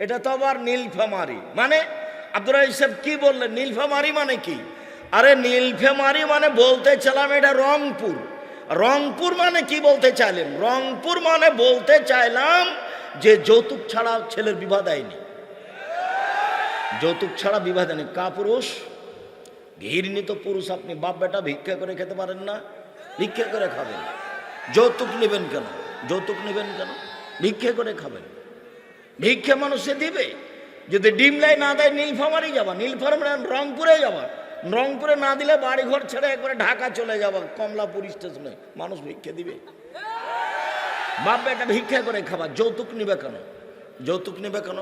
এটা তো আবার নীলফামারি। মানে আব্দুল সাহেব কি বললেন? নীলফামারি মানে কি? আরে নীলফামারি মানে বলতে চাইলাম এটা রংপুর। রংপুর মানে কি বলতে চাইলেন? রংপুর মানে বলতে চাইলাম যে যৌতুক ছাড়া ছেলের বিবাহ দেয়নি। যৌতুক ছাড়া বিবাহ দেয়নি। কা পুরুষ ঘৃণিত পুরুষ আপনি বাপ বেটা ভিক্ষা করে খেতে পারেন না, ভিক্ষা করে খাবেন। যৌতুক নেবেন কেন? যৌতুক নেবেন কেন? ভিক্ষা করে খাবেন। ভিক্ষা মানুষে দিবে? যদি ডিমলাই না দেয়, নীলফামারি যাবা, নীলফামারি রংপুরে যাবা। রংপুরে না দিলে বাড়ি ঘর ছেড়ে একবারে ঢাকা চলে যাবা, কমলাপুর স্টেশনে। মানুষ ভিক্ষা দিবে। বাপ বেটা ভিক্ষা করে খাবা, যৌতুক নিবে কেন? যৌতুক নিবে কেন?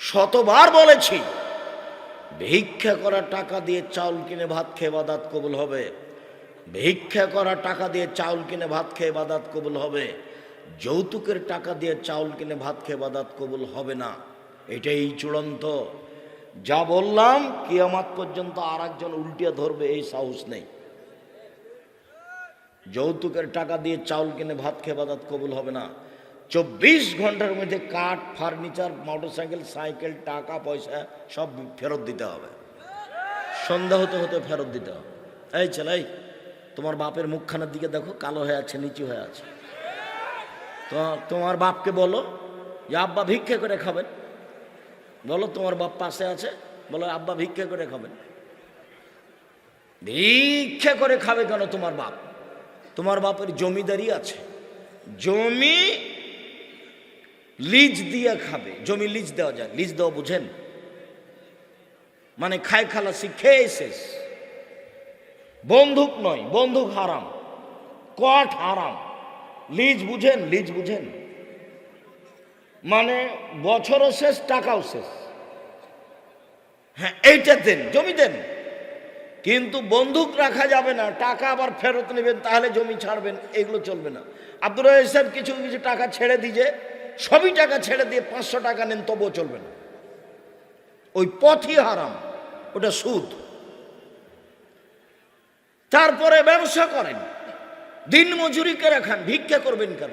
শতবার বলেছি, ভিক্ষা করা টাকা দিয়ে চাউল কিনে ভাত খেয়ে বাদাত কবুল হবে। ভিক্ষা করা টাকা দিয়ে চাউল কিনে ভাত খেয়ে বাদাত কবুল হবে। যৌতুকের টাকা দিয়ে চাউল কিনে ভাত খেয়ে বাদাত কবুল হবে না। এটাই চূড়ান্ত। যা বললাম, কিয়ামাত পর্যন্ত আর একজন উল্টিয়ে ধরবে, এই সাহস নেই। যৌতুকের টাকা দিয়ে চাউল কিনে ভাত খেয়ে বাদাত কবুল হবে না। চব্বিশ ঘণ্টার মধ্যে কাঠ, ফার্নিচার, মোটরসাইকেল, সাইকেল, টাকা, পয়সা, সব ফেরত দিতে হবে। সন্ধ্যা হতে হতে ফেরত দিতে হবে। এই ছেলাই তোমার বাপের মুখখানার দিকে দেখো, কালো হয়ে আছে, নিচু হয়ে আছে। তো তোমার বাপকে বলো যে আব্বা ভিক্ষে করে খাবেন। বলো, তোমার বাপ পাশে আছে? বলো, আব্বা ভিক্ষে করে খাবেন। ভিক্ষে করে খাবে কেন তোমার বাপ? তোমার বাপের জমিদারি আছে। জমি লিজ দিয়ে খাবে। জমি লিজ দেওয়া যায়। লিজ দেওয়া বুঝেন? মানে খায় খালাসি, খেয়ে শেষ। বন্দুক নয়, বন্দুক হারাম কট হারাম। লিজ বুঝেন লিজ বুঝেন। মানে বছরও শেষ, টাকাও শেষ। হ্যাঁ এইটা দেন, জমি দেন। কিন্তু বন্দুক রাখা যাবে না, টাকা আবার ফেরত নেবেন, তাহলে জমি ছাড়বেন, এগুলো চলবে না। আব্দুল রহিম সাহেব কিছু কিছু টাকা ছেড়ে দিয়ে সবই টাকা ছেড়ে দিয়ে পাঁচশো টাকা নেন, তবুও চলবে না। ওই পথই হারাম, ওটা সুদ। তারপরে ব্যবসা করেন। দিন মজুরি করে খান, ভিক্ষা করবেন কেন?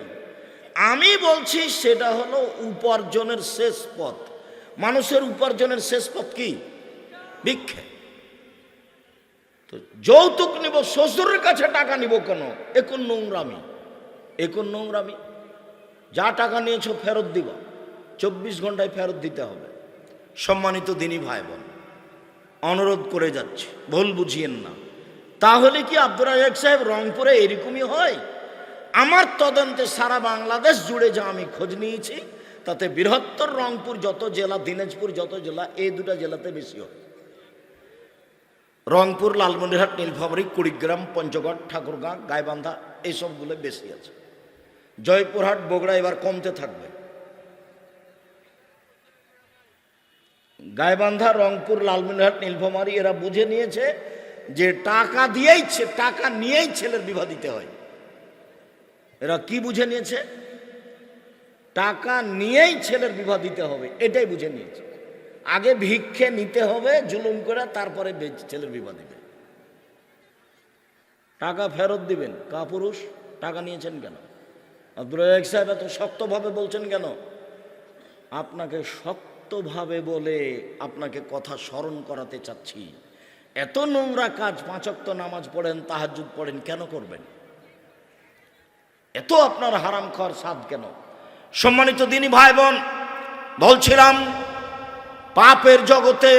আমি বলছি সেটা হলো উপার্জনের শেষ পথ। মানুষের উপার্জনের শেষ পথ কি? ভিক্ষা। তো যৌতুক নিব, শ্বশুরের কাছে টাকা নিব কেন? এখন নোংরামি। এখন নোংরামি। যা টাকা নিয়েছো ফেরত দিব। চব্বিশ ঘন্টায় ফেরত দিতে হবে। সম্মানিত দিনী ভাই বোন অনুরোধ করে যাচ্ছে, ভুল বুঝিয়েন না। তাহলে কি আব্দুর রাজাক সাহেব রংপুরে এরকমই হয়? আমার তদন্তে সারা বাংলাদেশ জুড়ে যা আমি খোঁজ নিয়েছি, তাতে বৃহত্তর রংপুর, যত জেলা, দিনাজপুর, যত জেলা এই দুটা জেলাতে বেশি হয়। রংপুর, লালমনিরহাট, নীলফামারী, কুড়িগ্রাম, পঞ্চগড়, ঠাকুরগাঁ, গাইবান্ধা এইসবগুলো বেশি আছে। জয়পুরহাট, বগুড়া এবার কমতে থাকবে। গাইবান্ধা, রংপুর, লালমনিরহাট, নীলফামারী এরা বুঝে নিয়েছে যে টাকা দিয়েই টাকা নিয়েই ছেলের বিবাহ দিতে হয়। এরা কি বুঝে নিয়েছে? টাকা নিয়েই ছেলের বিবাহ দিতে হবে, এটাই বুঝে নিয়েছে। আগে ভিক্ষে নিতে হবে, জুলুম করে তারপরে ছেলের বিবাহ দিবে। টাকা ফেরত দিবেন কা পুরুষ টাকা নিয়েছেন কেন? আব্দুল সাহেব এত শক্তভাবে বলছেন কেন? আপনাকে শক্তভাবে বলে আপনাকে কথা স্মরণ করাতে চাচ্ছি। এত নোংরা কাজ পাঁচক্ত নামাজ পড়েন তাহাজুদ পড়েন, কেন করবেন? এত আপনার হারাম খাওয়ার স্বাদ কেন? সম্মানিত দিনই ভাই বোন বলছিলাম, পাপের জগতে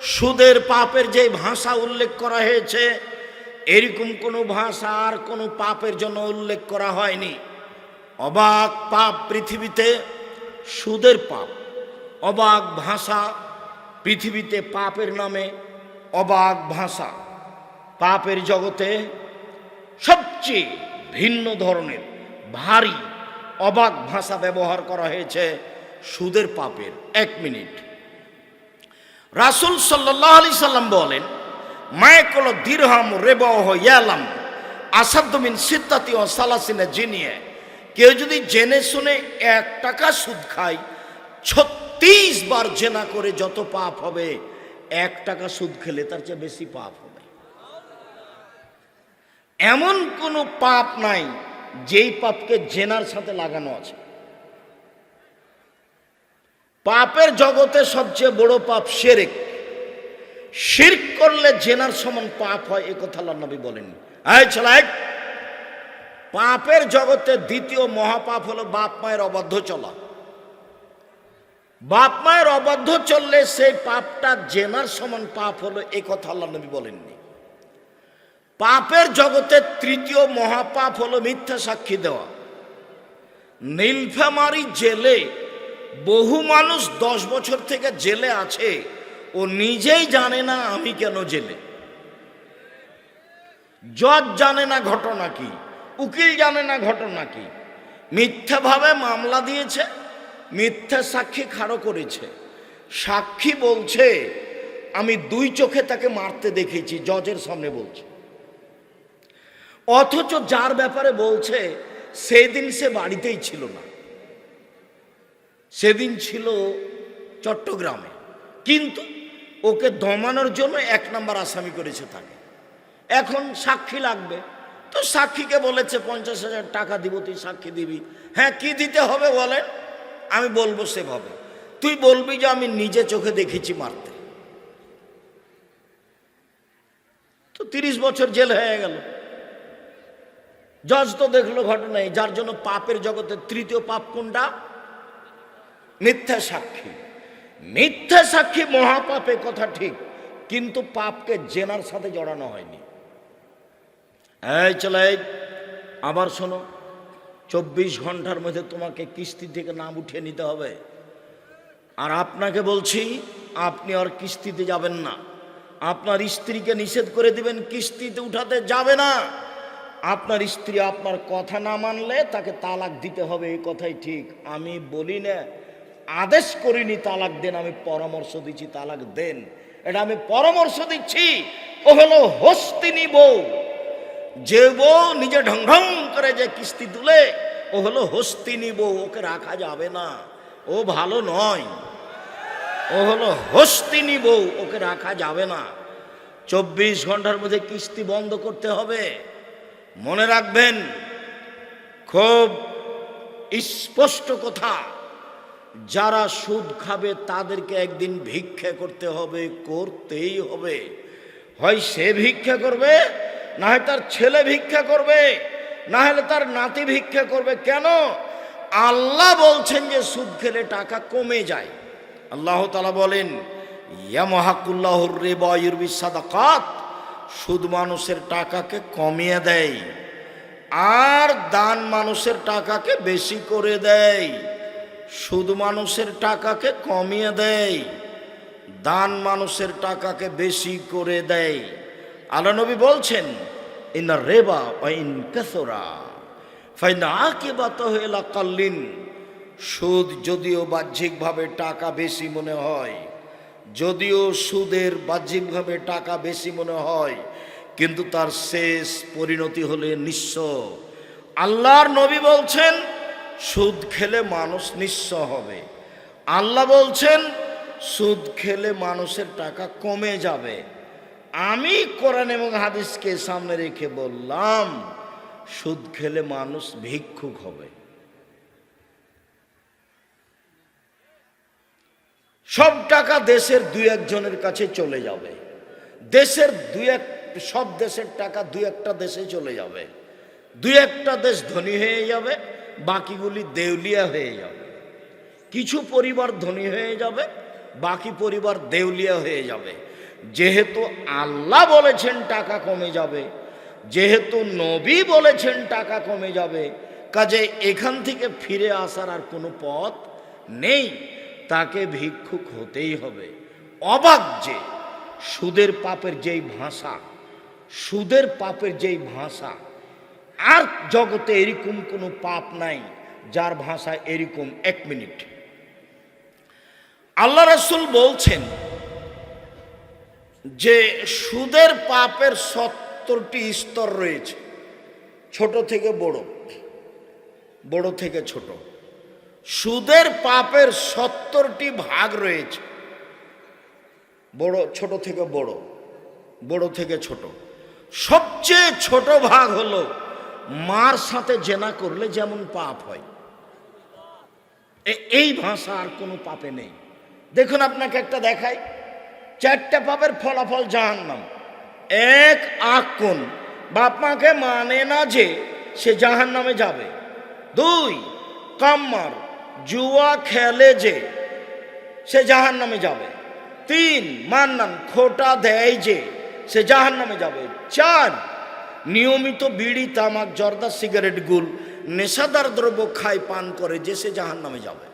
সুদের পাপের যে ভাষা উল্লেখ করা হয়েছে, এরকম কোনো ভাষা আর কোনো পাপের জন্য উল্লেখ করা হয়নি। অবাক পাপ পৃথিবীতে সুদের পাপ, অবাক ভাষা পৃথিবীতে পাপের নামে অবাক ভাষা। পাপের জগতে সবচেয়ে ভিন্ন ধরনের, ভারী, অবাক ভাষা ব্যবহার করা হয়েছে সুদের পাপের। এক মিনিট। রাসুল সাল্লাহ আলি সাল্লাম বলেন মায়কল দীর্হাম রেবহ ইয়ালাম আসাদ্দমিন সিদ্ধাতি ও সালাসিনে জিনিয়ে। কেউ যদি জেনে শুনে এক টাকা সুদ খায়, ছত্রিশ বার জেনা করে যত পাপ হবে এক টাকা সুদ খেলে তার চেয়ে বেশি পাপ হবে। এমন কোনো পাপ নাই, যেই পাপকে জেনার সাথে লাগানো আছে। পাপের জগতে সবচেয়ে বড় পাপ শেরেক। শিরক করলে জেনার সমান পাপ হয়, এ কথা আল্লাহ বলেন। পাপের জগতে দ্বিতীয় মহাপাপ হলো বাপ মায়ের অবাধ্য চলা। বাপ মায়ের অবাধ্য চললে সেই পাপটা জেনার সমান পাপ হলো এ কথা আল্লাহ নবী বলেননি। পাপের জগতে তৃতীয় মহাপাপ হলো মিথ্যা সাক্ষী দেওয়া। নীলফামারি জেলে বহু মানুষ দশ বছর থেকে জেলে আছে ও নিজেই জানে না আমি কেন জেলে। জজ জানে না ঘটনা কি, উকিল জানে না ঘটনা কি, মিথ্যাভাবে মামলা দিয়েছে মিথ্যা সাক্ষী খাড়ো করেছে? সাক্ষী বলছে, আমি দুই চোখে তাকে মারতে দেখেছি, জজের সামনে বলছে। অথচ যার ব্যাপারে বলছে, সেদিন সে বাড়িতেই ছিল না। সেদিন ছিল চট্টগ্রামে। কিন্তু ওকে দমানোর জন্য এক নম্বর আসামি করেছে তাকে। এখন সাক্ষী লাগবে। তো সাক্ষীকে বলেছে, পঞ্চাশ হাজার টাকা দিব, তুই সাক্ষী দিবি। হ্যাঁ কি দিতে হবে বলেন? আমি বলব সেভাবে। তুই বলবি যে আমি নিজে চোখে দেখেছি মারতে। তো তিরিশ বছর জেল হয়ে গেল। জজ তো দেখল ঘটনায়, যার জন্য পাপের জগতে তৃতীয় পাপ কোনটা? মিথ্যা সাক্ষী। মিথ্যা সাক্ষী মহাপাপে কথা ঠিক, কিন্তু পাপকে জেনার সাথে জড়ানো হয়নি। এই চলে আবার শোনো। চব্বিশ ঘণ্টার মধ্যে তোমাকে কিস্তি থেকে নাম উঠিয়ে নিতে হবে। আর আপনাকে বলছি, আপনি আর কিস্তিতে যাবেন না। আপনার স্ত্রীকে নিষেধ করে দিবেন, কিস্তিতে উঠাতে যাবে না। আপনার স্ত্রী আপনার কথা না মানলে তাকে তালাক দিতে হবে, এই কথাই ঠিক। আমি বলি না, আদেশ করিনি তালাক দেন, আমি পরামর্শ দিচ্ছি, তালাক দেন। এটা আমি পরামর্শ দিচ্ছি, ও হলো হস্তিনী বউ। যে বউ নিজে ঢং করে যে কিস্তি তুলে, ও হলো হস্তিনী বউ ওকে রাখা যাবে না। ও ভালো নয়। ও হলো হস্তিনী বউ ওকে রাখা যাবে না। চব্বিশ ঘণ্টার মধ্যে কিস্তি বন্ধ করতে হবে। মনে রাখবেন, খুব স্পষ্ট কথা, যারা সুদ খাবে তাদেরকে একদিন ভিক্ষা করতে হবে, করতেই হবে। হয় সে ভিক্ষা করবে না হয় তার ছেলে ভিক্ষা করবে, না হলে তার নাতি ভিক্ষা করবে। কেন? আল্লাহ বলছেন যে সুদ খেলে টাকা কমে যায়। আল্লাহ তালা বলেন সুদ মানুষের টাকাকে কমিয়ে দেয়, আর দান মানুষের টাকাকে বেশি করে দেয়। সুদ মানুষের টাকাকে কমিয়ে দেয়, দান মানুষের টাকাকে বেশি করে দেয়। আল্লাহ নবী বলছেন ইন রেবা ইন কাসরা ফাইনা আকে বাত হইলা কাল্লিন, সুদ যদিও বাহ্যিকভাবে টাকা বেশি মনে হয়, যদিও সুদের বাহ্যিকভাবে টাকা বেশি মনে হয়, কিন্তু তার শেষ পরিণতি হলে নিঃস্ব। আল্লাহর নবী বলছেন, সুদ খেলে মানুষ নিঃস্ব হবে। আল্লাহ বলছেন, সুদ খেলে মানুষের টাকা কমে যাবে। আমি কোরআন এবং হাদিসকে সামনে রেখে বললাম, সুদ খেলে মানুষ ভিক্ষুক হবে। সব টাকা দেশের দুই একজনের কাছে চলে যাবে। দেশের দুই এক, সব দেশের টাকা দুই একটা দেশে চলে যাবে। দুই একটা দেশ ধনী হয়ে যাবে, বাকিগুলি দেউলিয়া হয়ে যাবে। কিছু পরিবার ধনী হয়ে যাবে, বাকি পরিবার দেউলিয়া হয়ে যাবে। যেহেতু আল্লাহ বলেছেন টাকা কমে যাবে, যেহেতু নবী বলেছেন টাকা কমে যাবে, কাজে এখান থেকে ফিরে আসার আর কোনো পথ নেই। তাকে ভিক্ষুক হতেই হবে। অবাক যে সুদের পাপের যেই ভাষা, সুদের পাপের যেই ভাষা, আর জগতে এরকম কোনো পাপ নাই, যার ভাষা এরকম এক মিনিট। আল্লাহ রসুল বলছেন যে সুদের পাপের সত্তরটি স্তর রয়েছে, ছোট থেকে বড় বড় থেকে ছোট, সুদের পাপের সত্তরটি ভাগ রয়েছে, বড়, ছোট থেকে বড় বড় থেকে ছোট। সবচেয়ে ছোট ভাগ হলো মার সাথে জেনা করলে যেমন পাপ হয়। এই ভাষা আর কোনো পাপে নেই। দেখুন আপনাকে একটা দেখাই। চারটা পাপের ফলাফল জাহান্নাম। এক আকুন। বাপ মাকে মানে না যে সে জাহান নামে যাবে। দুই, কাম্মার। জুয়া খেলে যে সে জাহান নামে যাবে। তিন, মান্নান খোটা দেয় যে সে জাহান নামে যাবে। চার, নিয়মিত বিড়ি, তামাক, জর্দা, সিগারেট, গুল, নেশাদার দ্রব্য খায়, পান করে যে সে জাহান নামে যাবে।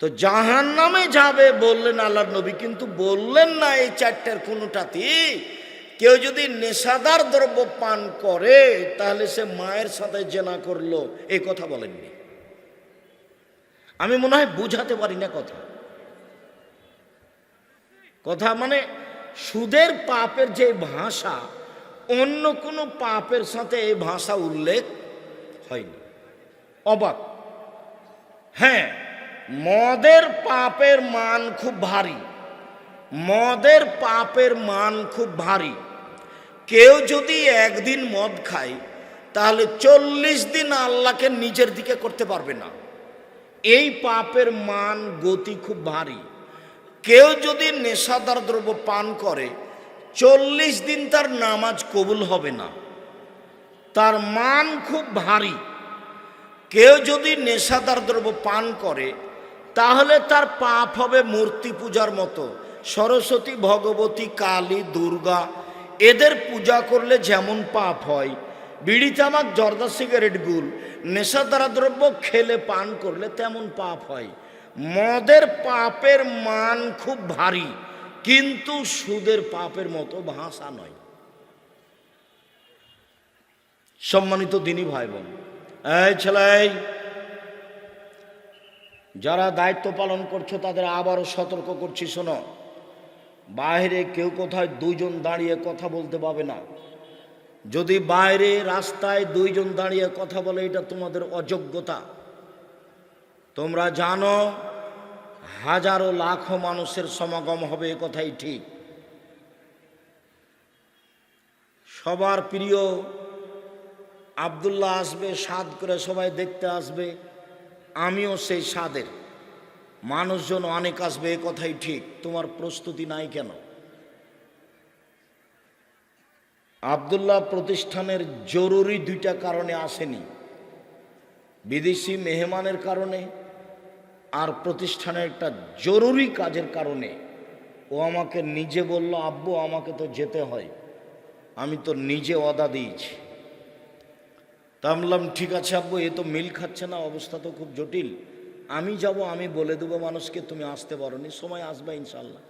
তো জাহান নামে যাবে বললেন আল্লাহ নবী, কিন্তু বললেন না এই চারটার কোনোটাতেই কেউ যদি নেশাদার দ্রব্য পান করে, তাহলে সে মায়ের সাথে জেনা করল। এই কথা বলেননি। আমি মনে হয় বুঝাতে পারি না কথা। কথা মানে সুদের পাপের যে ভাষা, অন্য কোনো পাপের সাথে এই ভাষা উল্লেখ হয়নি। অবাক। হ্যাঁ মদের পাপের মান খুব ভারী। মদের পাপের মান খুব ভারী। কেউ যদি একদিন মদ খায়, তাহলে চল্লিশ দিন আল্লাহকে নিজের দিকে করতে পারবে না। এই পাপের মান, গতি খুব ভারী। কেউ যদি নেশাদার দ্রব্য পান করে, চল্লিশ দিন তার নামাজ কবুল হবে না। তার মান খুব ভারী। কেউ যদি নেশাদার দ্রব্য পান করে তাহলে তার পাপ হবে মূর্তি পূজার মতো। সরস্বতী ভগবতী কালী দুর্গা এদের পূজা করলে যেমন পাপ হয়। বিড়ি তামাক জর্দা সিগারেট গুল নেশাদারা দ্রব্য খেলে পান করলে তেমন পাপ হয়। মদের পাপের মান খুব ভারী কিন্তু সুদের পাপের মতো ভাষা নয়। সম্মানিত দিনী ভাই বোন এই ছেলে এই, যারা দায়িত্ব পালন করছ, তাদের আবারও সতর্ক করছি, শোনো। বাইরে কেউ কোথায় দুইজন দাঁড়িয়ে কথা বলতে পাবে না। যদি বাইরে রাস্তায় দুইজন দাঁড়িয়ে কথা বলে, এটা তোমাদের অযোগ্যতা। তোমরা জানো, হাজারো লাখো মানুষের সমাগম হবে, এ কথাই ঠিক। সবার প্রিয় আবদুল্লাহ আসবে স্বাদ করে সবাই দেখতে আসবে। আমিও সেই স্বাদের। মানুষজন অনেক আসবে, এ কথাই ঠিক। তোমার প্রস্তুতি নাই কেন? আবদুল্লাহ প্রতিষ্ঠানের জরুরি দুইটা কারণে আসেনি। বিদেশি মেহমানের কারণে আর প্রতিষ্ঠানের একটা জরুরি কাজের কারণে। ও আমাকে নিজে বলল, আব্বু, আমাকে তো যেতে হয়। আমি তো নিজে অদা দিয়েছি। তা বললাম, ঠিক আছে আব্বু, এ তো মিল খাচ্ছে না, অবস্থা তো খুব জটিল। আমি যাব, আমি বলে দেবো মানুষকে, তুমি আসতে পারো নি সময় আসবে ইনশাল্লাহ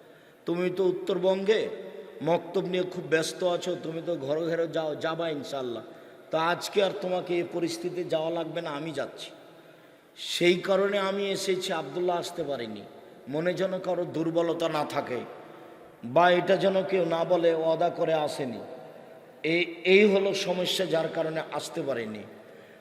তুমি তো উত্তরবঙ্গে মক্তব নিয়ে খুব ব্যস্ত আছো, তুমি তো ঘরে ঘরে যাও, যাবা ইনশাল্লাহ তা আজকে আর তোমাকে এই পরিস্থিতিতে যাওয়া লাগবে না, আমি যাচ্ছি। সেই কারণে আমি এসেছি, আবদুল্লাহ আসতে পারিনি। মনে যেন কারও দুর্বলতা না থাকে, বা এটা যেন কেউ না বলে অদা করে আসেনি। এই এই হলো সমস্যা যার কারণে আসতে পারেনি।